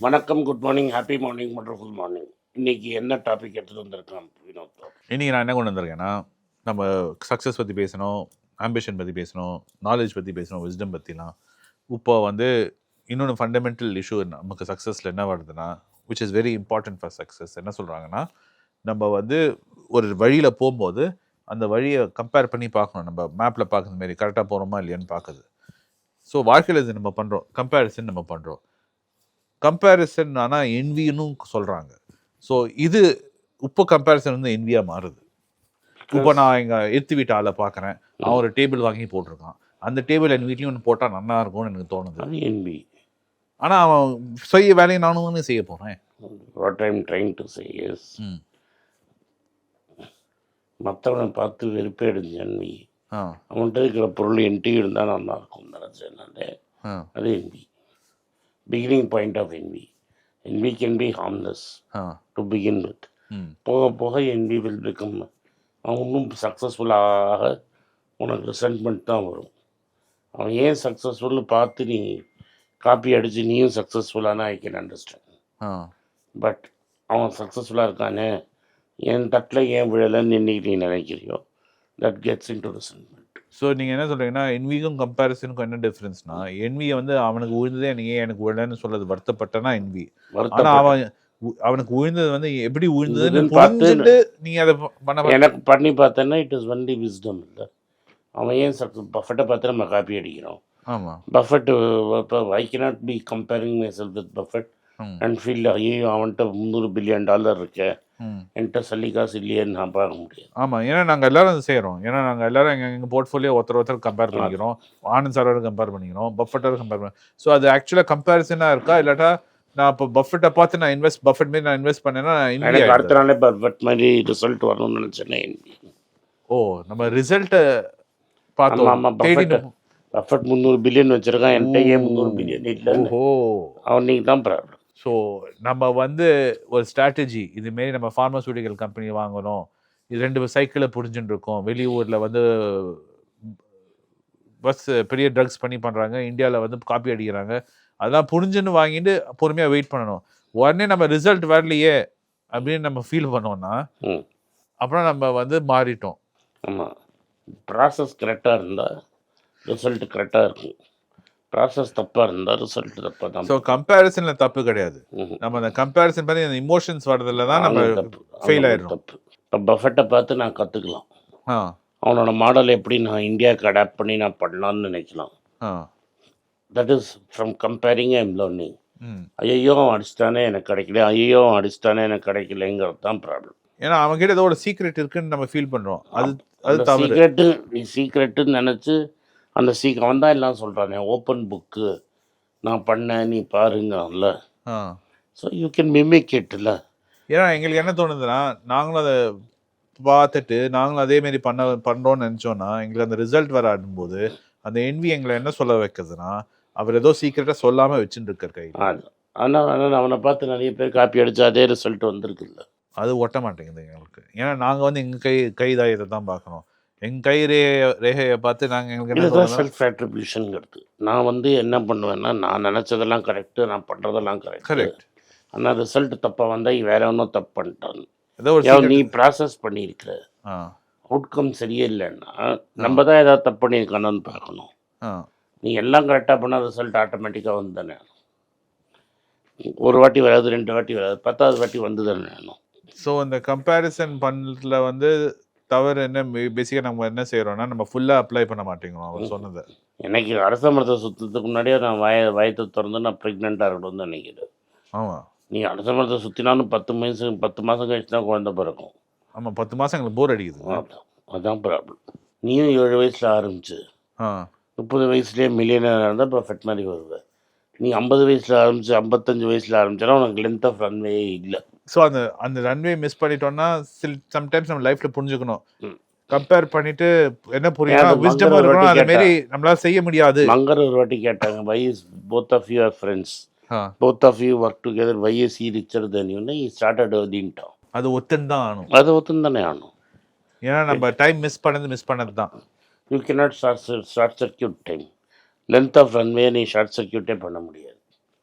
வணக்கம் good morning happy morning wonderful morning இன்னைக்கு என்ன டாபிக் எடுத்து வந்திருக்கான் வினோத்? இன்னைக்கு நான் என்ன கொண்டு வந்திருக்கேன்னா நம்ம சக்ஸஸ் பற்றி பேசணும் ஆம்பிஷன் பற்றி பேசணும் நாலேஜ் பற்றி பேசணும் விஸ்டம் பற்றிலாம் இப்போ வந்து இன்னொன்று ஃபண்டமெண்டல் இஷ்யூ நமக்கு சக்ஸஸில் என்ன வருதுன்னா which is very important for success என்ன சொல்கிறாங்கன்னா நம்ம வந்து ஒரு வழியில் போகும்போது அந்த வழியை கம்பேர் பண்ணி பார்க்கணும். நம்ம மேப்பில் பார்க்குற மாதிரி கரெக்டாக போகிறோமா இல்லையான்னு பார்க்குது ஸோ வாழ்க்கையில் இது நம்ம பண்ணுறோம் கம்பேரிசன் நம்ம பண்ணுறோம் கம்பேரிசன் ஆனால் என்வின்னு சொல்கிறாங்க ஸோ இது இப்போ கம்பேரிசன் வந்து என்வியாக மாறுது. இப்போ நான் எங்கள் எத்து வீட்டு ஆளை பார்க்குறேன் அவன் ஒரு டேபிள் வாங்கி போட்டிருக்கான். அந்த டேபிள் என் வீட்லேயும் ஒன்று போட்டால் நல்லா இருக்கும்னு எனக்கு தோணுது. அது என்பி ஆனால் அவன் செய்ய வேலையை நானும் தானே செய்ய போகிறேன் what I'm trying to say is மற்றவனை பார்த்து வெறுப்பே ஆ. அவன்கிட்ட இருக்கிற பொருள் என்டி இருந்தால் நல்லா இருக்கும். நினச்சேன் நான் அது envy beginning point of envy envy can be harmless to begin with போக போக என்பி வில் பிகம் அவன் இன்னும் சக்ஸஸ்ஃபுல்லாக உனக்கு ரிசல்ட்மெண்ட் தான் வரும். அவன் ஏன் சக்ஸஸ்ஃபுல்னு பார்த்து நீ காப்பி அடித்து நீயும் சக்ஸஸ்ஃபுல்லானா ஐ கேன் அண்டர்ஸ்டாண்ட் பட் அவன் சக்ஸஸ்ஃபுல்லாக இருக்கானே என் தட்டில் ஏன் விழலைன்னு இன்னைக்கு நீ நினைக்கிறியோ? That gets into resentment so நீங்கள் என்ன சொல்கிறீங்கன்னா என்விக்கும் கம்பேரிசனுக்கும் என்ன டிஃப்ரென்ஸ்னா என்வியை வந்து அவனுக்கு விழுந்ததே எனக்கு ஏன் எனக்கு விழலன்னு சொல்றது வருத்தப்பட்டனா என்வி ஆனால் அவன் அவனுக்கு விழுந்தது வந்து எப்படி விழுந்ததுன்னு விழுந்ததுன்னு பார்த்து- புரிஞ்சுட்டு நீ அதை பண்ண எனக்கு பண்ணி பார்த்தேன்னா இட் இஸ் ஒன்லி விஸ்டம் இல்லை. அவன் ஏன் பஃபெட்டை பார்த்து நம்ம காப்பி அடிக்கிறோம்? ஆமாம் பஃபெட் இப்போ I cannot be comparing myself with Buffett and feel ஐயோ அவன்கிட்ட முந்நூறு பில்லியன் டாலர் இருக்கு. ம் என்கிட்ட சல்லி காசு இல்லையேன்னு நான் பார்க்க முடியாது. ஆமாம் ஏன்னா நாங்கள் எல்லாரும் செய்கிறோம் ஏன்னா நாங்கள் எல்லாரும் எங்கள் எங்கள் போர்ட்ஃபோலியோ ஒருத்தர் ஒருத்தர் கம்பேர் பண்ணிக்கிறோம். ஆனந்த் சாரோட கம்பேர் பண்ணிக்கிறோம். பஃபட்டோட கம்பேர் பண்ணி ஸோ அது ஆக்சுவலாக கம்பேரிசனாக இருக்கா? இல்லாட்டா நான் இப்போ பஃபெட்டை பார்த்து நான் இன்வெஸ்ட் பஃபெட் மாரி நான் இன்வெஸ்ட் பண்ணேன்னா எனக்கு அடுத்த நாளே பர்ஃபெக்ட் மாதிரி ரிசல்ட் வரணும்னு நினச்சேனே ஓ நம்ம ரிசல்ட்டை பார்த்தோம். ஆமாம் பஃபெட் பஃபெட் முந்நூறு பில்லியன் வச்சிருக்கான். என்கிட்ட ஏன் முந்நூறு பில்லியன் இல்லைன்னு ஓஹோ. அவனுக்கு தான் ப்ராப்ளம் ஸோ நம்ம வந்து ஒரு ஸ்ட்ராட்டஜி இதுமாரி நம்ம ஃபார்மசூட்டிக்கல் கம்பெனி வாங்கணும். இது ரெண்டு சைக்கிளை புரிஞ்சுட்டு இருக்கோம் வெளியூரில் வந்து பஸ் பெரிய ட்ரக்ஸ் பண்ணி பண்ணுறாங்க இந்தியாவில் வந்து காப்பி அடிக்கிறாங்க. அதெல்லாம் புரிஞ்சுன்னு வாங்கிட்டு பொறுமையாக வெயிட் பண்ணணும். உடனே நம்ம ரிசல்ட் வரலையே அப்படின்னு நம்ம ஃபீல் பண்ணோம்னா அப்புறம் நம்ம வந்து மாறிட்டோம். ஆமாம் ப்ராசஸ் கரெக்டாக இருந்தால் ரிசல்ட் கரெக்டாக இருக்கும். ப்ராசஸ் தப்பாக இருந்தால் ரிசல்ட் தப்பாக தான் ஸோ கம்பேரிசனில் தப்பு கிடையாது. நம்ம அந்த கம்பேரிசன் பண்ணி அந்த இமோஷன்ஸ் வரதுல தான் நம்ம ஒரு ஆயிடுறோம். தப்பு. இப்போ பஃபெட்டை பார்த்து நான் கற்றுக்கலாம் அவனோட மாடல் எப்படி நான் இந்தியாவுக்கு அடாப்ட் பண்ணி நான் பண்ணலாம்னு நினைக்கலாம். That is from comparing I'm learning ஐயோ அடிச்சிட்டானே எனக்கு கிடைக்கல. ஐயோ அடிச்சிட்டானே எனக்கு கிடைக்கலங்கிறது தான் ப்ராப்ளம் ஏன்னா அவங்ககிட்ட ஏதோ ஒரு சீக்ரெட் இருக்குன்னு நம்ம ஃபீல் பண்றோம். அது அது சீக்ரெட்டு சீக்ரெட்டுன்னு நினச்சி அந்த சீக் அவன் தான் எல்லாம் சொல்கிறானே ஓப்பன் புக்கு நான் பண்ணேன் நீ பாருங்கல்ல ஆ. ஸோ யூ கேன் மிமிக் இட்ல ஏன்னா எங்களுக்கு என்ன தோணுதுன்னா நாங்களும் அதை பார்த்துட்டு நாங்களும் அதே மாதிரி பண்ண பண்றோம்னு நினைச்சோம்னா எங்களுக்கு அந்த ரிசல்ட் வர ஆடும்போது அந்த என்வி எங்களை என்ன சொல்ல வைக்குதுன்னா அவர் ஏதோ சீக்கிரட்டா சொல்லாம வச்சுட்டு இருக்கார் அது ஆனால் ஆனால் அவனை பார்த்து நிறைய பேர் காப்பி அடிச்சு அதே ரிசல்ட் வந்திருக்குல்ல. அது ஒட்ட மாட்டேங்குது எங்களுக்கு. ஏன்னா நாங்க வந்து எங்க கை கைதாயத்தை தான் பார்க்கறோம் எங்க கை ரே ரேகையை பார்த்து நாங்க எங்களுக்கு என்ன இதுதான் செல்ஃப் அட்ரிபியூஷனுங்கிறது நான் வந்து என்ன பண்ணுவேன்னா நான் நினச்சதெல்லாம் கரெக்டு நான் பண்ணுறதெல்லாம் கரெக்ட் கரெக்ட் ஆனால் ரிசல்ட் தப்பாக வந்தால் வேற ஒன்றும் தப்பு பண்ணிட்டான். ஏதோ நீ ப்ராசஸ் பண்ணியிருக்கிற. ஆ. அவுட்கம் சரியே இல்லைன்னா நம்ம தான் ஏதாவது தப்பு பண்ணியிருக்கானோன்னு பார்க்கணும். நீ எல்லாம் கரெக்டாக பண்ணால் ரிசல்ட் ஆட்டோமேட்டிக்காக வந்து தானே ஒரு வாட்டி வராது ரெண்டு வாட்டி வராது பத்தாவது வாட்டி வந்து தானே ஸோ இந்த கம்பேரிசன் பண்ணல வந்து தவறு என்ன பேசிக்காக நம்ம என்ன செய்றோம்னா நம்ம ஃபுல்லாக அப்ளை பண்ண மாட்டேங்கிறோம் அவர் சொன்னதை. எனக்கு அரச மரத்தை சுற்றத்துக்கு முன்னாடியே நான் வய வயத்தை திறந்து நான் ப்ரெக்னெண்ட்டாக இருக்கணும்னு நினைக்கிறேன். ஆமாம் நீ அரச மரத்தை சுற்றினாலும் பத்து மாதம் பத்து மாதம் கழிச்சு தான் குழந்தை பிறக்கும். ஆமாம் பத்து மாதம் எங்களுக்கு போர் அடிக்குது. அதான் அதான் ப்ராப்ளம் நீயும் ஏழு வயசில் ஆரம்பிச்சு. ஆ. முப்பது வயசுலேயே மில்லியனர் இருந்தால் பர்ஃபெக்ட் மாதிரி வருவேன் நீ ஐம்பது வயசில் ஆரம்பிச்சு ஐம்பத்தஞ்சு வயசில் ஆரம்பிச்சாலும் உனக்கு லென்த் ஆஃப் ரன்வே இல்லை. ஸோ அந்த அந்த ரன்வே மிஸ் பண்ணிட்டோம்னா சில் சம்டைம்ஸ் நம்ம லைஃப்பில் புரிஞ்சுக்கணும். கம்பேர் பண்ணிட்டு என்ன புரியும் விஸ்டம் இருக்கணும் அந்த மாரி நம்மளால செய்ய முடியாது. மங்கர் ஒரு வாட்டி கேட்டாங்க why is both of you are friends both of you work together why is he richer than you he started அப்படின்ட்டான் அது ஒத்துன்னு தான் ஆகணும் அது ஒத்துன்னு தானே ஆகணும் ஏன்னா நம்ம டைம் மிஸ் பண்ணது மிஸ் பண்ணது தான். You cannot short short circuit time length of runway நீ ஷார்ட் சர்க்கியூட்டே பண்ண முடியாது.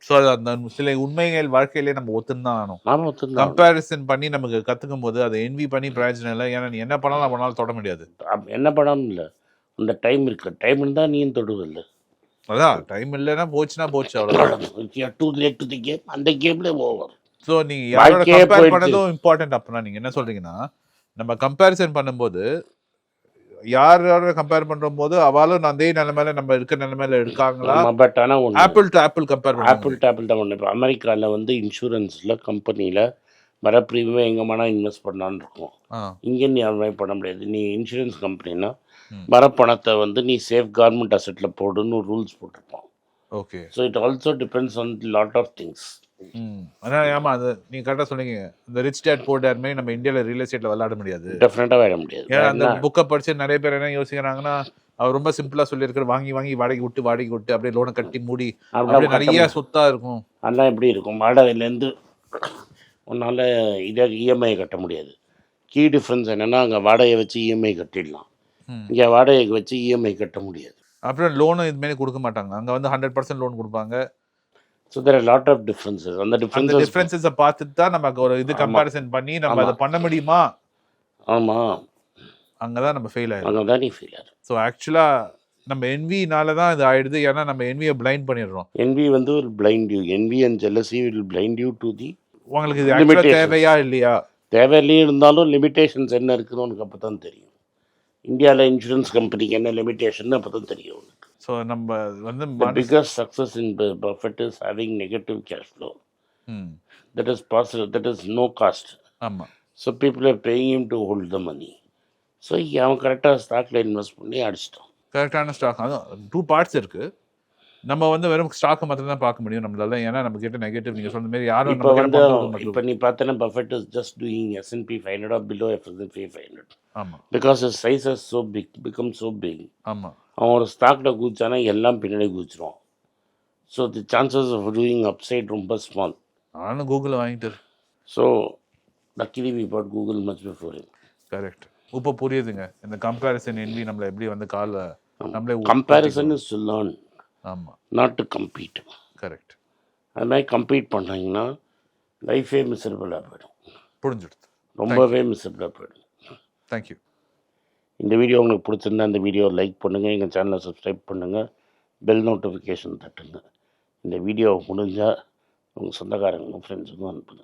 ஸோ அது அந்த சில உண்மைகள் வாழ்க்கையிலே நம்ம ஒத்துந்தான் ஆகணும். கம்பேரிசன் பண்ணி நமக்கு கத்துக்கும் போது அதை என்வி பண்ணி பிரயோஜனம் இல்லை. ஏன்னா நீ என்ன பண்ணாலும் நம்மளால தொட முடியாது. என்ன பண்ணாமல் இல்லை. அந்த டைம் இருக்கு. டைம் இருந்தால் நீயும் தொடுவில்லை. அதான் டைம் இல்லைன்னா போச்சுன்னா போச்சு அவ்வளோ too late to the game அந்த கேம்ல ஓவர் ஸோ நீங்க யாரோட கம்பேர். பண்ணதும் இம்பார்ட்டன்ட் அப்படின்னா நீங்க என்ன சொல்றீங்கன்னா நம்ம கம்பேரிசன் பண்ணும்போது யார் யாரோட கம்பேர் பண்ணும்போது அவளும் அதே நிலைமையில நம்ம இருக்க நிலைமையில இருக்காங்களா? பட் ஆனால் ஒன்று apple to apple compare apple டேப்பிள் தான் ஒன்று இப்போ அமெரிக்காவில் வந்து இன்சூரன்ஸில் கம்பெனியில் வர ப்ரீமியம் எங்கே வேணால் இன்வெஸ்ட் பண்ணலான்னு இருக்கும். இங்கே நீ அது மாதிரி பண்ண முடியாது. நீ இன்சூரன்ஸ் கம்பெனினா. வர பணத்தை வந்து நீ சேஃப் கவர்மெண்ட் அசெட்டில் போடுன்னு ரூல்ஸ் போட்டிருப்பான். Okay. So it also depends on lot of things ஆனா ஆமா அது நீங்க கரெக்டா சொன்னீங்க. இந்த ரிச் டேட் போர் டேட் மாதிரி நம்ம இந்தியால ரியல் எஸ்டேட்ல விளையாட முடியாது. டெஃபினட்டாக வேற முடியாது. ஏன்னா அந்த புக்கை படிச்சு நிறைய பேர் என்ன யோசிக்கிறாங்கன்னா அவர் ரொம்ப சிம்பிளா சொல்லியிருக்கிற வாங்கி வாங்கி வாடகை விட்டு வாடகை விட்டு அப்படியே லோனை கட்டி மூடி அப்படியே நிறைய சொத்தா இருக்கும். அதெல்லாம் எப்படி இருக்கும்? வாடகைலேருந்து உன்னால் இதை இஎம்ஐ கட்ட முடியாது. கீ டிஃப்ரென்ஸ் என்னென்னா அங்கே வாடகையை வச்சு இஎம்ஐ கட்டிடலாம். ம். இங்கே வாடகைக்கு வச்சு இஎம்ஐ கட்ட முடியாது. அப்புறம் லோனும் இது மாதிரி கொடுக்க மாட்டாங்க. அங்க வந்து ஹண்ட்ரட் பர்சன்ட் லோன் கொடுப்பாங்க. So there lot of differences அந்த அந்த டிஃப்ரென்சஸ் பார்த்துட்டு தான் நமக்கு ஒரு இது. கம்பேரிசன் பண்ணி நம்ம. அதை பண்ண முடியுமா? ஆமாம் அங்கதான் நம்ம ஃபெயில் ஆயிடும் அங்கே தான் நீ ஃபீல் ஆகும் ஸோ ஆக்சுவலா நம்ம என்வினால தான் இது ஆயிடுது. ஏன்னா நம்ம என்வியை பிளைண்ட் பண்ணிடுறோம். Envy வந்து ஒரு பிளைண்ட் யூ envy அண்ட் jealousy will blind you to the உங்களுக்கு இது ஆக்சுவலா Limitations. தேவையா இல்லையா? தேவையில்லையே இருந்தாலும் லிமிட்டேஷன்ஸ் என்ன இருக்குன்னு உனக்கு அப்போ தான் தெரியும் இந்தியாவில் இன்சூரன்ஸ் கம்பெனிக்கு என்ன லிமிட்டேஷன் அப்போ தான் தெரியும் ஸோ நம்ம வந்து The மனசு- biggest success in Bu- Buffett is having negative cash flow. ம், That is possible. That is no cost. ஆமா So people are paying him to hold the money. So அவன் கரெக்டாக ஸ்டாக்ல இன்வெஸ்ட் பண்ணி அடிச்சிட்டான் கரெக்டான ஸ்டாக் அதான் டூ பார்ட்ஸ் இருக்கு நம்ம வந்து வெறும் ஸ்டாக்கை மாத்திரம் தான் பார்க்க முடியும் நம்மளால ஏன்னா நம்ம கிட்ட நெகட்டிவ் நீங்க சொன்ன மாதிரி யாரும் இப்போ வந்து. இப்போ நீ பார்த்தனா Buffett is just doing S and P five hundred of below of S and P five hundred ஆமா because is size is so big become so big ஆமா அவன் ஒரு ஸ்டாக்ல குதிச்சானா எல்லாம் பின்னாடி குதிச்சிருவான். So the chances of doing upside ரொம்ப small நானும் கூகுளில் வாங்கிட்டு so luckily we bought Google much before him. Correct இப்போ புரியுதுங்க. இந்த கம்பேரிசன் envy நம்மளை எப்படி வந்து கால நம்மளே கம்பேரிசன் இஸ் டு லேர்ன் ஆமா. நாட் டு கம்பீட் கரெக்ட் அது மாதிரி கம்பீட் பண்ணாங்கன்னா லைஃபே மிசரபிளாக போயிடும். புரிஞ்சுடுது. ரொம்பவே மிசரபிளாக போயிடும். தேங்க்யூ இந்த வீடியோ உங்களுக்கு பிடிச்சிருந்தா இந்த வீடியோ லைக் பண்ணுங்கள் எங்கள் சேனலை சப்ஸ்கிரைப் பண்ணுங்கள் பெல் நோட்டிஃபிகேஷன் தட்டுங்க. இந்த வீடியோ முடிஞ்சால் உங்கள் சொந்தக்காரங்களும் ஃப்ரெண்ட்ஸுக்கும் அனுப்புங்க.